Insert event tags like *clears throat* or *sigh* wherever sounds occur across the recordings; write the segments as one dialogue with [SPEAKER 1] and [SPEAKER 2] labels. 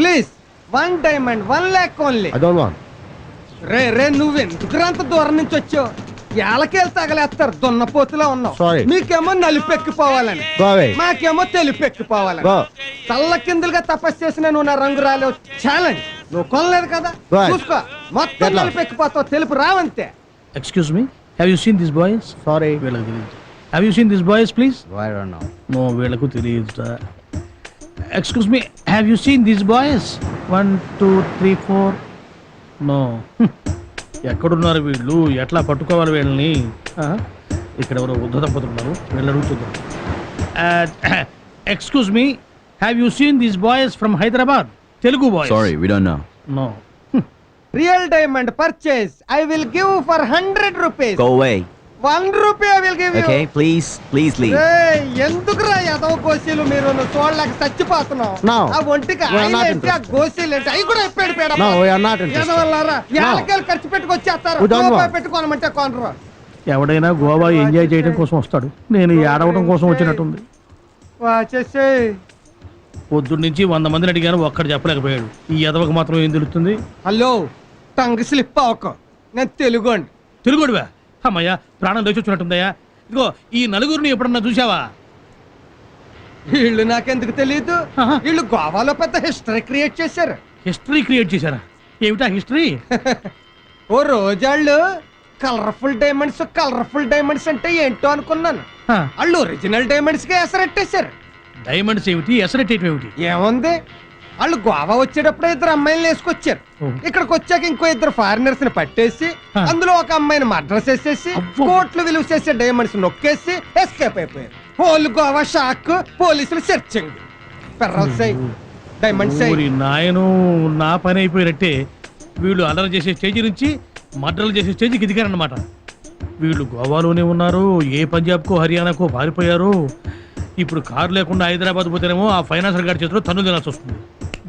[SPEAKER 1] Please one diamond one lakh only.
[SPEAKER 2] I don't want
[SPEAKER 1] రే రే నువ్వు ఎందుకు అంత దూరం నుంచి వచ్చావు. ఏళ్ళకేళ్ళు తగలేస్తారు దున్నపోతులా ఉన్నావు.
[SPEAKER 2] Sorry.
[SPEAKER 1] మీకేమో నలుపెక్కిపోవాలని.
[SPEAKER 2] Go away.
[SPEAKER 1] మాకేమో తెలుపెక్కిపోవాలని.
[SPEAKER 2] Go.
[SPEAKER 1] తల్ల కిందులుగా తపస్సు చేసిన నువ్వు నా రంగు రాలేవు. ఛాలెంజ్ నువ్వు కొనలేదు కదా?
[SPEAKER 2] Right.
[SPEAKER 1] చూసుకో. మొత్తం
[SPEAKER 2] Get lost.
[SPEAKER 1] నలుపెక్కిపోతావు తెలుపు రావంతే.
[SPEAKER 3] Excuse me have you seen this boys
[SPEAKER 2] sorry
[SPEAKER 3] వీళ్ళకి తెలియదు have you seen this boys please
[SPEAKER 2] I don't know
[SPEAKER 3] no వీళ్ళకు తెలియదు excuse me have you seen this boys one two three four no ఎక్కడున్నారు వీళ్ళు? ఎట్లా పట్టుకోవాలి వీళ్ళని? ఆ? ఇక్కడ ఎవరో వృద్ధ దంపతులు ఉన్నారు వీళ్ళు అడుగుతున్నారు excuse me have you seen this boys from Hyderabad Telugu boys
[SPEAKER 4] Sorry, we don't know.
[SPEAKER 3] No
[SPEAKER 1] real diamond purchase I will give for hundred rupees
[SPEAKER 4] Go away.
[SPEAKER 1] One rupee will give
[SPEAKER 4] Okay, please, please leave.
[SPEAKER 1] ఎందుకురా ఎదవ గోసీలు మీరు నువ్వు చూడలేక చచ్చిపోతున్నావు?
[SPEAKER 2] No.
[SPEAKER 1] ఆ ఒంటికి
[SPEAKER 2] We are
[SPEAKER 1] oil
[SPEAKER 2] not
[SPEAKER 1] ఏంటి, ఆ గోసీలు ఏంటి? అవి కూడా ఎప్పాడు పేడ
[SPEAKER 2] no we are not interested
[SPEAKER 1] ఎదవల్లారా ఏళ్ళకేళ్ళు ఖర్చు
[SPEAKER 2] We don't
[SPEAKER 1] రూపాయి
[SPEAKER 2] want.
[SPEAKER 1] పెట్టుకోనమంటే కొనరు.
[SPEAKER 3] ఎవడైనా గోవా ఎంజాయ్ చేయడం కోసం వస్తాడు. నేను ఏడవడం కోసం వచ్చినట్టుంది.
[SPEAKER 1] వచ్చేసి
[SPEAKER 3] పొద్దున్న నుంచి వంద మందిని అడిగాను ఒక్కడు చెప్పలేకపోయాడు. ఈ ఎదవకు మాత్రం ఏం తెలుస్తుంది?
[SPEAKER 1] హలో టంగ్ స్లిప్ అవ్వకు నేను తెలుగు అండి.
[SPEAKER 3] తెలుగుడివా? అమ్మయ్యా ప్రాణం లేచి వచ్చినట్టుందయ్యా ఇదిగో ఈ నలుగురిని ఎప్పుడన్నా చూసావా
[SPEAKER 1] వీళ్ళు నాకెందుకు తెలియదు. వీళ్ళు గోవాలో పెద్ద హిస్టరీ క్రియేట్ చేశారు.
[SPEAKER 3] హిస్టరీ క్రియేట్ చేశారా? ఏమిటా హిస్టరీ?
[SPEAKER 1] ఓ రోజాళ్ళు కలర్ఫుల్ డైమండ్స్ కలర్ఫుల్ డైమండ్స్ అంటే ఏంటో అనుకున్నాను. వాళ్ళు ఒరిజినల్ డైమండ్స్కి ఎసరెట్టేశారు.
[SPEAKER 3] డైమండ్స్ ఏమిటి? ఎసరెట్టేయటం ఏమిటి?
[SPEAKER 1] ఏముంది? వాళ్ళు గోవా వచ్చేటప్పుడు ఇద్దరు అమ్మాయిలు వేసుకొచ్చారు. ఇక్కడికి వచ్చాక ఇంకో ఇద్దరు ఫారినర్స్ని పట్టేసి. అందులో ఒక అమ్మాయిని చేసేసి
[SPEAKER 3] అబ్బో.
[SPEAKER 1] కోట్లు విలువ చేసే డైమండ్స్ నొక్కేసి ఎస్కేప్ అయిపోయారు. హోల్ గోవా షాక్ పోలీసులు సెర్చింగ్ పెర్రల్స్ డైమండ్స్
[SPEAKER 3] నాయను నా పని అయిపోయినట్టే వీళ్ళు అల్లరి చేసే స్టేజ్ నుంచి మర్డర్లు చేసే స్టేజ్కి ఎదిగారన్నమాట వీళ్ళు గోవాలోనే ఉన్నారు ఏ పంజాబ్కో హర్యానాకో పారిపోయారు. ఇప్పుడు కారు లేకుండా హైదరాబాద్ పోతేనేమో ఆ ఫైనాన్సర్ గారి చేతిలో తన్ను తినాల్సి వస్తుంది.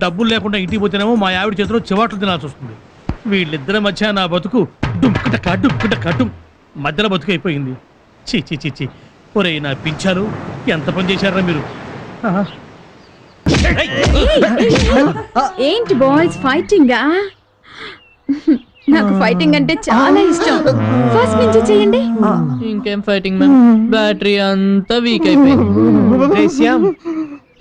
[SPEAKER 3] డబ్బులు లేకుండా ఇంటికి పోతేనేమో మా ఆవిడ చేతిలో చివాట్లు తినాల్సి వస్తుంది. వీళ్ళిద్దరి మధ్య నా బతుకు డుంకుట కడ్డుంకుట కడ్డు మధ్యలో బతుకు అయిపోయింది. చీ చీ చీ చీ ఒరేయ్ నా పింఛాలు ఎంత పని చేశారా మీరు? ఆహా.
[SPEAKER 5] ఏంటి బాయ్స్ ఫైటింగ్? నాకు ఫైటింగ్ అంటే చాలా ఇష్టం. ఫస్ట్ నుంచి చేయండి.
[SPEAKER 6] ఇంకేం ఫైటింగ్ మ్యామ్? బ్యాటరీ అంతా వీక్ అయిపోయింది.
[SPEAKER 7] శ్యామ్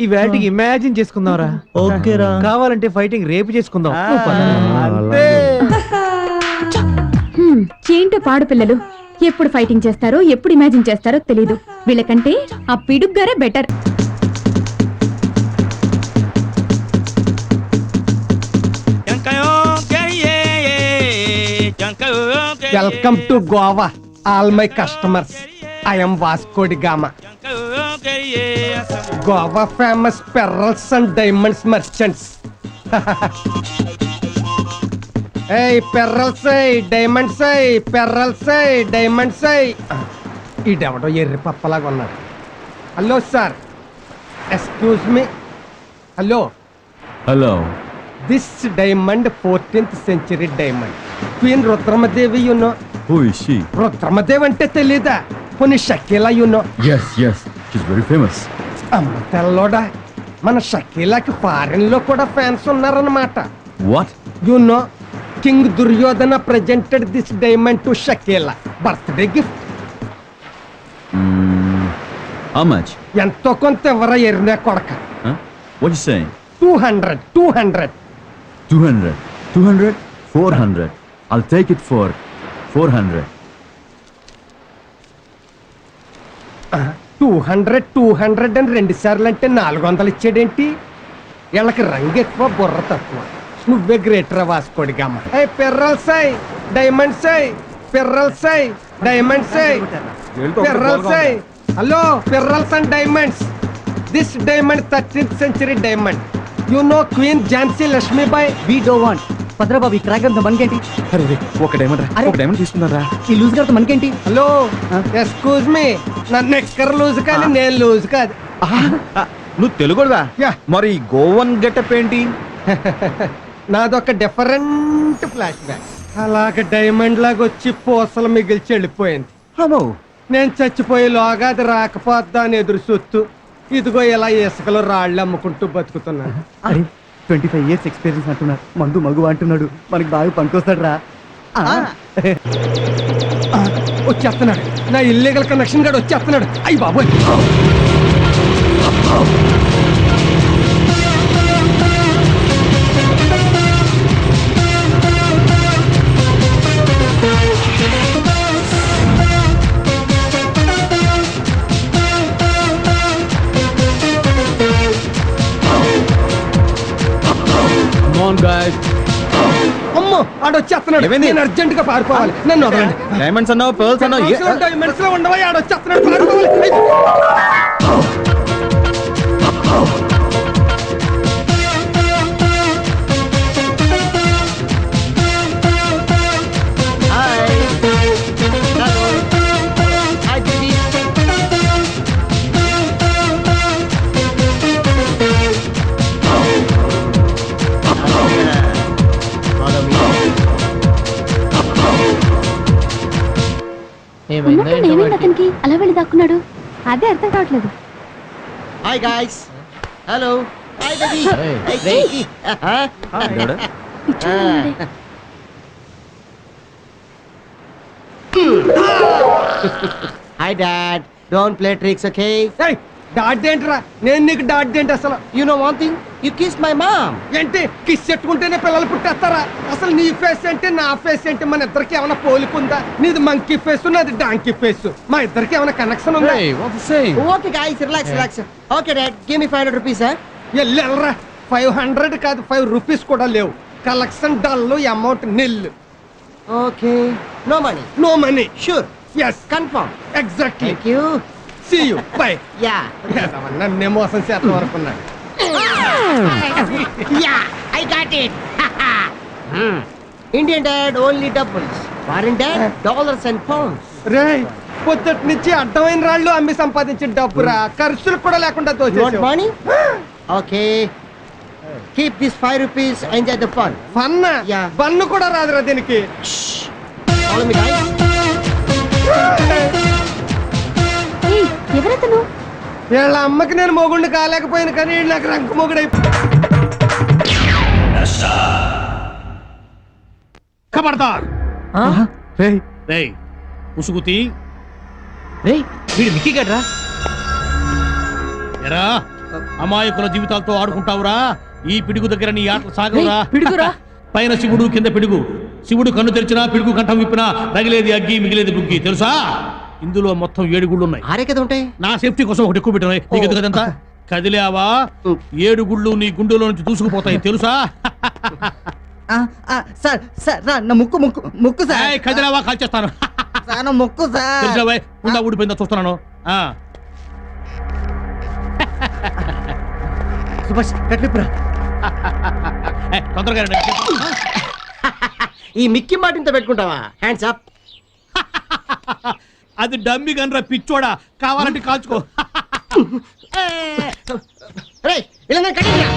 [SPEAKER 7] ఈ వేటికి ఇమాజిన్ చేసుకుందాంరా.
[SPEAKER 4] ఓకేరా.
[SPEAKER 7] కావాలంటే ఫైటింగ్ రేపు చేసుకుందాం.
[SPEAKER 5] హ్మ్, ఏంటో పాడు పిల్లలు ఎప్పుడు ఫైటింగ్ చేస్తారో ఎప్పుడు ఇమాజిన్ చేస్తారో తెలీదు. వీళ్ళకంటే ఆ పిడుగ్గారే better
[SPEAKER 1] welcome to Goa all my customers I'm Vasco da Gama Goa famous pearls and diamonds merchants *laughs* ఏయ్ పెర్రల్స్ డైమండ్స్ పెర్రల్స్ డైమండ్స్ *clears throat* ఈడెవడో ఎర్రి పప్పలాగా ఉన్నాడు. Hello sir. Excuse me hello.
[SPEAKER 4] Hello.
[SPEAKER 1] This diamond fourteenth century diamond queen Rudramadevi you know
[SPEAKER 4] Who is she?
[SPEAKER 1] Rudramadevi అంటే తెలీదా? కొన్ని Shakeela you know
[SPEAKER 4] Yes, yes. She's very famous.
[SPEAKER 1] అమ్మ తెల్లోడా మన షకీలాకి ఫారెన్లో కూడా ఫ్యాన్స్ ఉన్నారన్నమాట
[SPEAKER 4] What?
[SPEAKER 1] You know king Duryodhana presented this diamond to Shakeela birthday gift
[SPEAKER 4] how much?
[SPEAKER 1] ఎంతో కొంత ఎవరా ఎరినా కొడక
[SPEAKER 4] Huh? What you saying?
[SPEAKER 1] Two hundred two hundred
[SPEAKER 4] 200. 200? 400. I'll take it for 400.
[SPEAKER 1] Two hundred two hundred అని రెండు సార్లు అంటే నాలుగు వందలు ఇచ్చాడేంటి? వీళ్ళకి రంగు ఎక్కువ బుర్ర తక్కువ. నువ్వే గ్రేటర్ వాసుకోడి గమ్మ ఏ పెర్రల్సై డైమండ్సై పెర్రల్సై డైమండ్సై పెర్రల్సై hello pearls and diamonds. This diamond thirteenth century diamond. You know queen Jhansi Lakshmibai
[SPEAKER 8] we do want. Bhadrababu ఈ క్రాక్ అంతా మనకేంటి?
[SPEAKER 4] అరే రే, ఒక డైమండ్
[SPEAKER 8] అరే.
[SPEAKER 4] ఒక డైమండ్ తీసుకున్నారా
[SPEAKER 8] ఈ లూజ్ గారితో మనకేంటి?
[SPEAKER 1] హలో. ఎక్స్క్యూజ్ మీ నన్ను ఎక్కర లూజ్ కానీ నేను లూజ్ కాదు.
[SPEAKER 2] నువ్వు తెలుగుడువా?
[SPEAKER 1] యా.
[SPEAKER 2] మరి గోవన్ గెటప్ ఏంటి?
[SPEAKER 1] నాదొక డిఫరెంట్ ఫ్లాష్ బ్యాక్ అలాగ డైమండ్ లాగా వచ్చి పూసలు మిగిల్చి వెళ్ళిపోయింది.
[SPEAKER 2] అమ్మో
[SPEAKER 1] నేను చచ్చిపోయే లోగా అది రాకపోద్దా అని ఎదురు చూస్తూ ఇదిగో ఇలా ఇసుకలో రాళ్ళు అమ్ముకుంటూ బతుకుతున్నాను.
[SPEAKER 8] ట్వంటీ ఫైవ్ ఇయర్స్ ఎక్స్పీరియన్స్ అంటున్నాడు మందు మగు అంటున్నాడు. మనకి బాగా పనికొస్తాడు రా
[SPEAKER 1] వచ్చేస్తున్నాడు. నా ఇల్లీగల్ కనెక్షన్ గాడు వచ్చేస్తున్నాడు. అయ్యి బాబోయ్. అమ్మో ఆడు వచ్చేస్తున్నాడు.
[SPEAKER 2] ఏమైంది?
[SPEAKER 1] నేను అర్జెంట్గా పారిపోవాలి నన్ను వదలండి.
[SPEAKER 2] డైమండ్స్ అన్నావు పర్ల్స్ అన్నావు ఏ-
[SPEAKER 1] ఉంటాయి, మనసులో ఉండవా? ఆడు వచ్చేస్తున్నాడు పారిపోవాలి.
[SPEAKER 6] ఏమైందా?
[SPEAKER 5] అతనికి అలా వెళ్ళి దాక్కున్నాడు? అదే అర్థం కావట్లేదు.
[SPEAKER 9] Hi guys hello hi baby
[SPEAKER 6] Hey?
[SPEAKER 9] Hi dad don't play tricks okay
[SPEAKER 1] ఏంట్రా నేను నీకు డాడ్ ఏంటి అసలు?
[SPEAKER 9] You know one thing you kiss my mom
[SPEAKER 1] ఏంటి? కిస్ చెట్టుకుంటేనే పిల్లలు పుట్టేస్తారా? అసలు నీ ఫేస్ ఏంటి? నా ఫేస్ ఏంటి? మన ఇద్దరికి ఏమైనా పోలికుందా? నీది మంకీ ఫేస్ నాది డాంకీ ఫేస్ మా ఇద్దరికి ఏమైనా కనెక్షన్ ఉందా?
[SPEAKER 9] Okay guys relax relax okay dad give me 500 rupees sir
[SPEAKER 1] ఎల్లు వెళ్ళరా ఫైవ్ హండ్రెడ్ కాదు ఫైవ్ రూపీస్ కూడా లేవు. Collection dull amount nil
[SPEAKER 9] okay no money
[SPEAKER 1] no money
[SPEAKER 9] sure
[SPEAKER 1] yes
[SPEAKER 9] confirm
[SPEAKER 1] exactly
[SPEAKER 9] thank you
[SPEAKER 1] see you bye
[SPEAKER 9] yeah
[SPEAKER 1] నన్నే మోసం చేద్దాం అనుకున్నాడు
[SPEAKER 9] yeah I got it Indian dad only doubles foreign dad dollars and pounds
[SPEAKER 1] రే పొద్దుటి నుంచి అడ్డమైన రాళ్ళు అమ్మి సంపాదించిన డబ్బురా. ఖర్చులు కూడా లేకుండా దోచేసావు
[SPEAKER 9] money okay keep this 5 rupees enjoy the fun
[SPEAKER 1] ఫన్న
[SPEAKER 9] Yeah.
[SPEAKER 1] బన్ను కూడా రాదురా దీనికి.
[SPEAKER 9] ఫాలో మీ గైస్
[SPEAKER 1] వీళ్ళ అమ్మకి నేను మొగుండు కాలేకపోయాను కానీ వీళ్ళు నాకు రంకు మొగుడై
[SPEAKER 3] రేయ్.
[SPEAKER 7] వీడు మిక్కీ గడ్రా?
[SPEAKER 3] ఎరా అమాయకుల జీవితాలతో ఆడుకుంటావురా. ఈ పిడుగు దగ్గర నీ ఆటలు సాగవురా.
[SPEAKER 6] పిడుగురా? *laughs*
[SPEAKER 3] పైన శివుడు కింద పిడుగు. శివుడు కన్ను తెరిచినా పిడుగు కంఠం విప్పినా రగిలేది అగ్గి మిగిలేది బుగ్గి. తెలుసా? ఇందులో మొత్తం ఏడు గుళ్ళు ఉన్నాయి.
[SPEAKER 9] ఆరే కదా ఉంటాయి.
[SPEAKER 3] నా సేఫ్టీ కోసం ఒకటి ఎక్కువ పెట్టినాయి నీకు ఎందుకు అదంతా? కదిలావా? ఏడు గుళ్ళు నీ గుండెలో నుంచి దూసుకుపోతాయి *laughs* తెలుసా?
[SPEAKER 8] సార్ సార్ నా ముక్కు ముక్కు ముక్కు సార్.
[SPEAKER 3] కదిలావా? కాల్చేస్తాను
[SPEAKER 8] సార్ నా ముక్కు సార్.
[SPEAKER 3] తెలిసావా ఉండా ఊడిపోయిందా చూస్తున్నాను.
[SPEAKER 8] సుభాష్ కట్లిపురా *laughs*
[SPEAKER 3] తొందరగా.
[SPEAKER 9] ఈ మిక్కి మాటింతో పెట్టుకుంటావా? హ్యాండ్స్ అప్ *laughs*
[SPEAKER 3] అది డమ్మి గన్రా పిచ్చోడా? కావాలంటే కాల్చుకో.
[SPEAKER 9] ఇలా కట్టింగ్రా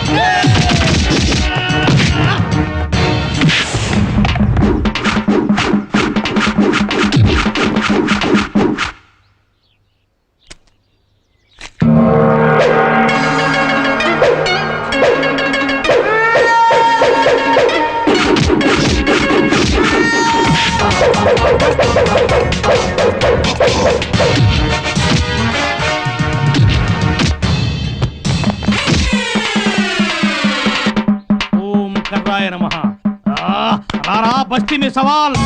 [SPEAKER 3] ఓం నమ. రారా బస్తీ మీ సవాల్.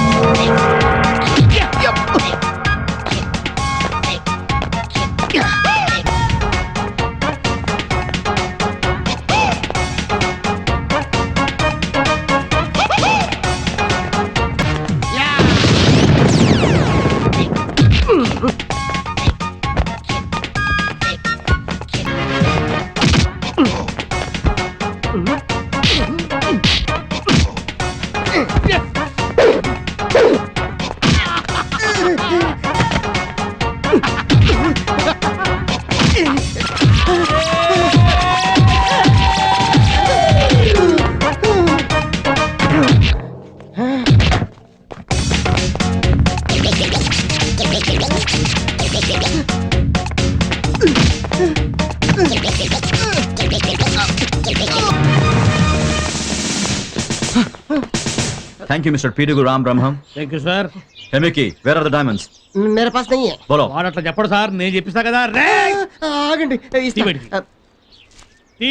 [SPEAKER 4] Thank you mister P Ram Brahma
[SPEAKER 3] thank you sir
[SPEAKER 4] ఎమికి where are the diamonds
[SPEAKER 9] मेरे पास नहीं है।
[SPEAKER 4] బోలో
[SPEAKER 3] వాడు అట్లా చెప్పడు సార్ నేను చెప్పిస్తా కదా. రే आगंडी
[SPEAKER 9] ఇస్తా.
[SPEAKER 3] తీయబడి. తీ